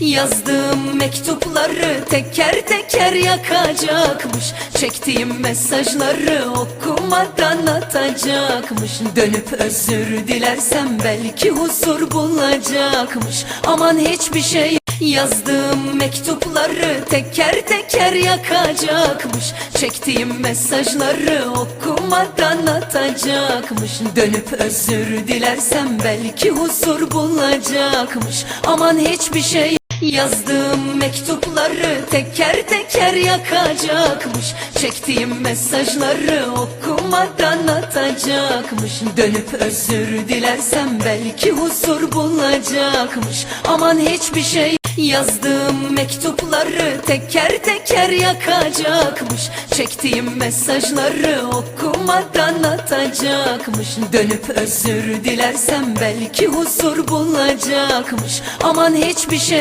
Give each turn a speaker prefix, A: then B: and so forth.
A: Yazdığım mektupları teker teker yakacakmış. Çektiğim mesajları okumadan atacakmış. Dönüp özür dilersem belki huzur bulacakmış. Aman hiçbir şey. Yazdığım mektupları teker teker yakacakmış. Çektiğim mesajları okumadan atacakmış. Dönüp özür dilersem belki huzur bulacakmış. Aman hiçbir şey Yazdığım mektupları teker teker yakacakmış. Çektiğim mesajları okumadan atacakmış. Dönüp özür dilersem belki huzur bulacakmış. Aman hiçbir şey. Yazdığım mektupları teker teker yakacakmış. Çektiğim mesajları okumadan atacakmış. Dönüp özür dilersem belki huzur bulacakmış. Aman hiçbir şey